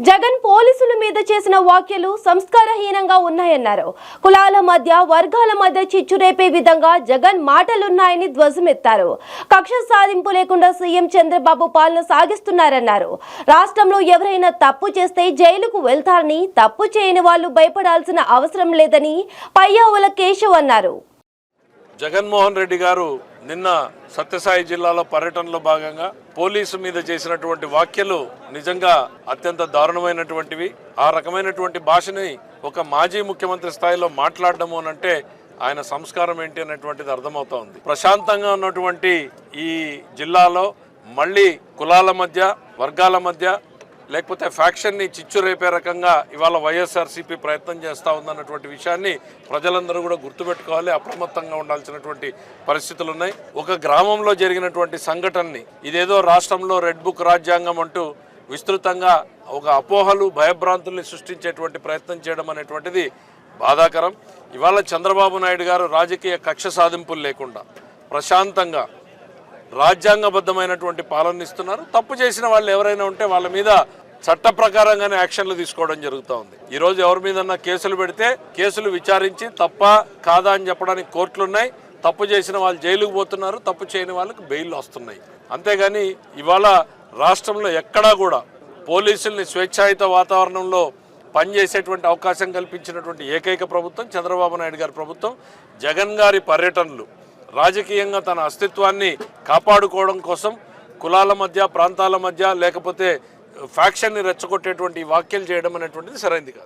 జగన్ పోలీసుల మీద చేసిన వ్యాఖ్యలు సంస్కారహీనంగా ఉన్నాయన్నారు. కులాల మధ్య వర్గాల మధ్య చిచ్చు రేపే విధంగా జగన్ మాటలున్నాయని ధ్వజమెత్తారు. కక్ష సాధింపు లేకుండా సీఎం చంద్రబాబు పాలన సాగిస్తున్నారన్నారు. రాష్ట్రంలో ఎవరైనా తప్పు చేస్తే జైలుకు వెళ్తారని తప్పు చేయని వాళ్ళు భయపడాల్సిన అవసరం లేదని పయ్యావుల కేశవ్ అన్నారు. జగన్మోహన్ రెడ్డి గారు నిన్న సత్యసాయి జిల్లాలో పర్యటనలో భాగంగా పోలీసు మీద చేసినటువంటి వ్యాఖ్యలు నిజంగా అత్యంత దారుణమైనటువంటివి. ఆ రకమైనటువంటి భాషని ఒక మాజీ ముఖ్యమంత్రి స్థాయిలో మాట్లాడడము అంటే ఆయన సంస్కారం ఏంటి అనేటువంటిది అర్థమవుతా ఉంది. ప్రశాంతంగా ఉన్నటువంటి ఈ జిల్లాలో మళ్ళీ కులాల మధ్య వర్గాల మధ్య లేకపోతే ఫ్యాక్షన్ని చిచ్చు రేపే రకంగా ఇవాళ వైఎస్ఆర్సీపీ ప్రయత్నం చేస్తూ ఉందన్నటువంటి విషయాన్ని ప్రజలందరూ కూడా గుర్తుపెట్టుకోవాలి అప్రమత్తంగా ఉండాల్సినటువంటి పరిస్థితులు ఉన్నాయి ఒక గ్రామంలో జరిగినటువంటి సంఘటనని ఇదేదో రాష్ట్రంలో రెడ్ బుక్ రాజ్యాంగం అంటూ విస్తృతంగా ఒక అపోహలు భయభ్రాంతుల్ని సృష్టించేటువంటి ప్రయత్నం చేయడం అనేటువంటిది బాధాకరం. ఇవాళ చంద్రబాబు నాయుడు గారు రాజకీయ కక్ష సాధింపులు లేకుండా ప్రశాంతంగా రాజ్యాంగబద్ధమైనటువంటి పాలన ఇస్తున్నారు. తప్పు చేసిన వాళ్ళు ఎవరైనా ఉంటే వాళ్ళ మీద చట్ట ప్రకారంగానే యాక్షన్లు తీసుకోవడం జరుగుతూ ఉంది. ఈ రోజు ఎవరి మీద కేసులు పెడితే కేసులు విచారించి తప్ప కాదా అని చెప్పడానికి కోర్టులున్నాయి. తప్పు చేసిన వాళ్ళు జైలుకు పోతున్నారు. తప్పు చేయని వాళ్ళకి బెయిల్ వస్తున్నాయి. అంతేగాని ఇవాళ రాష్ట్రంలో ఎక్కడా కూడా పోలీసుల్ని స్వేచ్ఛాయుత వాతావరణంలో పనిచేసేటువంటి అవకాశం కల్పించినటువంటి ఏకైక ప్రభుత్వం చంద్రబాబు నాయుడు గారి ప్రభుత్వం. జగన్ గారి పర్యటనలు రాజకీయంగా తన అస్తిత్వాన్ని కాపాడుకోవడం కోసం కులాల మధ్య ప్రాంతాల మధ్య లేకపోతే ఫ్యాక్షన్ని రెచ్చగొట్టేటువంటి ఈ వ్యాఖ్యలు చేయడం అనేటువంటిది సరైంది కాదు.